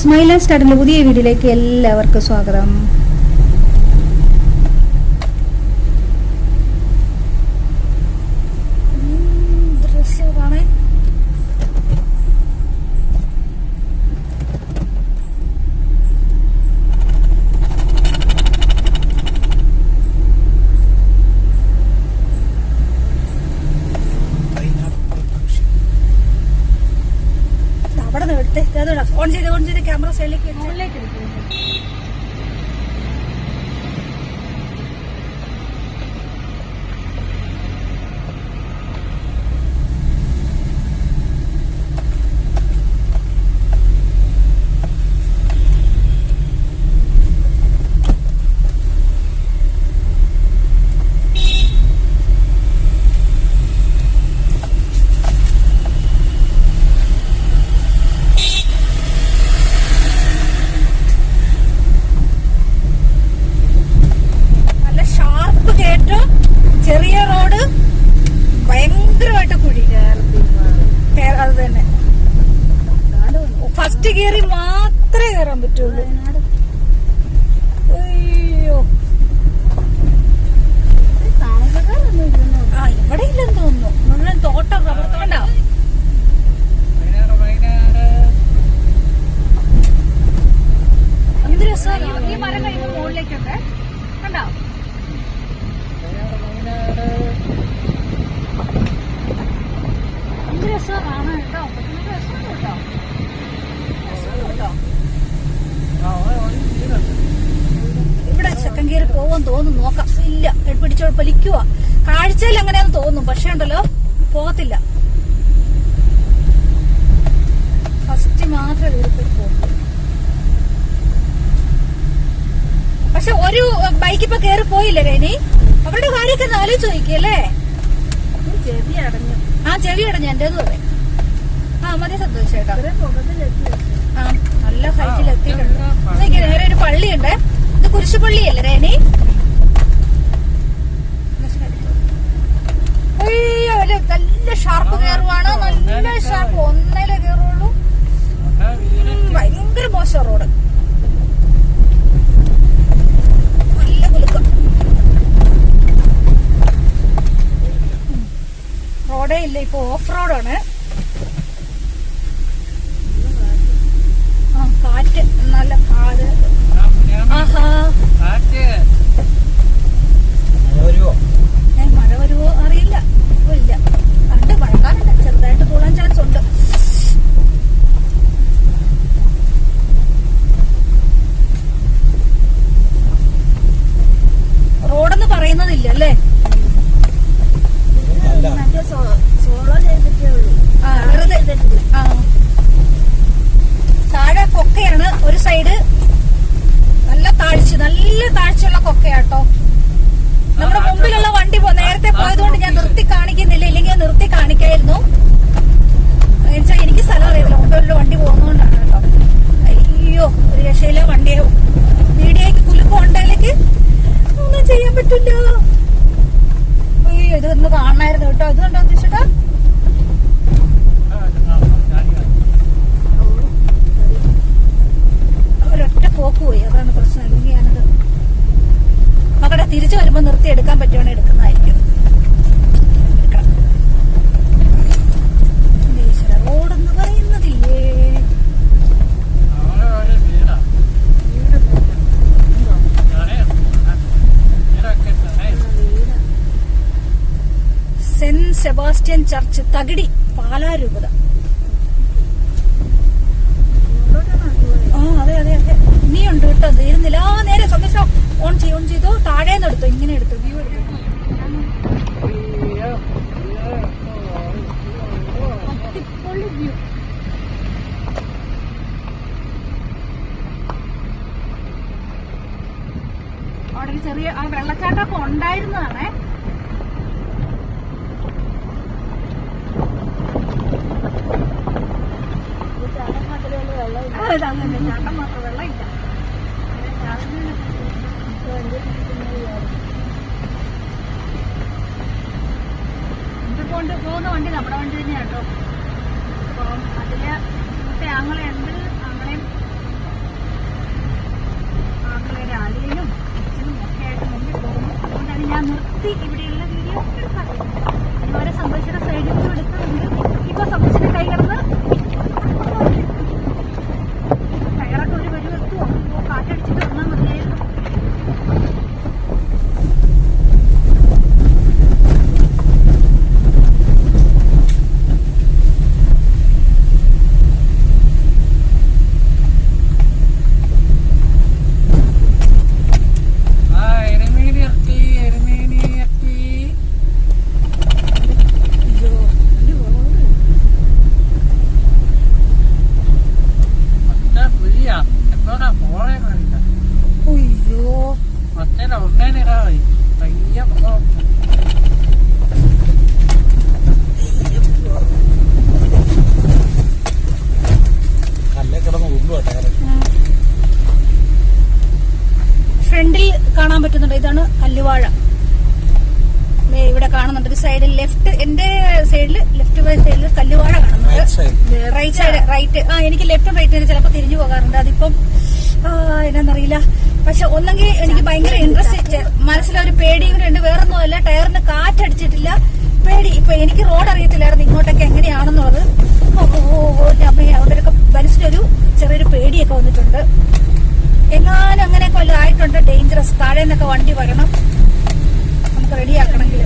Smile and സ്റ്റാർട്ടിന്റെ പുതിയ വീഡിയോയിലേക്ക് എല്ലാവർക്കും സ്വാഗതം. അതോടാ ഓൺ ചെയ്ത് ഓൺ ചെയ്ത് ക്യാമറ സൈഡിലേക്ക് മുകളിലേക്ക് നല്ല ഷാർപ്പ് കയറ്റം ചെറിയ റോഡ് ഭയങ്കരമായിട്ട് കുഴി കേര- അത് തന്നെ. ഫസ്റ്റ് കയറി മാത്രമേ കയറാൻ പറ്റുള്ളൂ. അയ്യോ. ആ ഇവിടെ ഇല്ലെന്ന് തോന്നുന്നു. മുഴുവൻ തോട്ടം റബ്ബർ തോട്ടാ. കേട്ടോ കേട്ടോ കേട്ടോ ഇവിടെ ചെക്കൻ കീറി പോവാൻ തോന്നുന്നു. നോക്കാം. ഇല്ല. പിടിച്ചോ പലിക്കുക കാഴ്ചയിൽ അങ്ങനെയാന്ന് തോന്നും പക്ഷെ ഉണ്ടല്ലോ പോകത്തില്ല. ഫസ്റ്റ് മാത്രം വീട്ടിൽ പോകും. പക്ഷെ ഒരു ബൈക്ക് ഇപ്പൊ കയറി പോയില്ലേ രേനി? അവരുടെ കാര്യമൊക്കെ ആലോചിച്ച് നോക്കിയല്ലേ? ചെവി അടഞ്ഞു. ആ ചെവി അടഞ്ഞു. എന്റേത് പറയാം ആ മതി സന്തോഷേട്ടാ ആ നല്ല ഹൈറ്റിൽ എത്തിയിട്ടുണ്ട്. നേരെ ഒരു പള്ളിയുണ്ട്. ഇത് കുരിശുപള്ളിയല്ലേ രേനി അയ്യോ നല്ല ഷാർപ്പ് കയറുവാണ്. നല്ല ഷാർപ്പ് ഒന്നേലേ കയറുള്ളൂ. ഭയങ്കര മോശം റോഡ്. നല്ല കുലുക്കം. റോഡേ ഇല്ല ഇപ്പൊ ഓഫ് റോഡാണ് ആ കാറ്റ് നല്ല നല്ല താഴ്ചയുള്ള കൊക്കയാട്ടോ നമ്മുടെ മുമ്പിലുള്ള വണ്ടി നേരത്തെ പോയതുകൊണ്ട് ഞാൻ നിർത്തി കാണിക്കുന്നില്ല ഇല്ലെങ്കിൽ നിർത്തി കാണിക്കായിരുന്നു. Sebastian church തകിടി പാലാരൂപത. ആ അതെ അതെ അതെ. ഇനിയുണ്ട് കേട്ടോ. തീരുന്നില്ല ആ നേരെ സന്ദേശം ഓൺ ചെയ്ത് ഓൺ ചെയ്തു. താഴേന്ന് എടുത്തു. ഇങ്ങനെ എടുത്തു. വ്യൂ എടുത്തു. അടിപൊളി ചെറിയ ആ വെള്ളച്ചാട്ടമൊക്കെ ഉണ്ടായിരുന്നതാണേ. ആ, ഇതങ്ങനെ ചാട്ടം മാത്രം വെള്ളമില്ല ഇത് കൊണ്ട് പോകുന്ന വണ്ടി നമ്മുടെ വണ്ടി തന്നെയാട്ടോ huwag na ni Roy. Naiiyak ako. ഫ്രണ്ടിൽ കാണാൻ പറ്റുന്നുണ്ട്. ഇതാണ് കല്ലുവാഴ. ഇവിടെ കാണുന്നുണ്ട്. ഒരു സൈഡിൽ ലെഫ്റ്റ് എന്റെ സൈഡിൽ ലെഫ്റ്റ് ബൈ സൈഡിൽ കല്ലുവാഴ കാണുന്നുണ്ട്. റൈറ്റ് സൈഡ് റൈറ്റ് ആ എനിക്ക് ലെഫ്റ്റും റൈറ്റും ചിലപ്പോൾ തിരിഞ്ഞു പോകാറുണ്ട്. അതിപ്പം എന്നാന്നറിയില്ല. പക്ഷെ ഒന്നെങ്കിൽ എനിക്ക് ഭയങ്കര ഇൻട്രസ്റ്റ് മനസ്സിലൊരു പേടിയും കൂടെ ഉണ്ട്. വേറൊന്നുമല്ല ടയറിന് കാറ്റടിച്ചിട്ടില്ല. പേടി. ഇപ്പൊ എനിക്ക് റോഡ് അറിയത്തില്ലായിരുന്നു ഇങ്ങോട്ടൊക്കെ എങ്ങനെയാണെന്നുള്ളത്. അവരൊക്കെ മനസ്സിലൊരു ചെറിയൊരു പേടിയൊക്കെ വന്നിട്ടുണ്ട്. എങ്ങാനും അങ്ങനെയൊക്കെ വല്ലതായിട്ടുണ്ട്. ഡേഞ്ചറസ് താഴെ നിന്നൊക്കെ വണ്ടി വരണം. നമുക്ക് റെഡിയാക്കണമെങ്കിൽ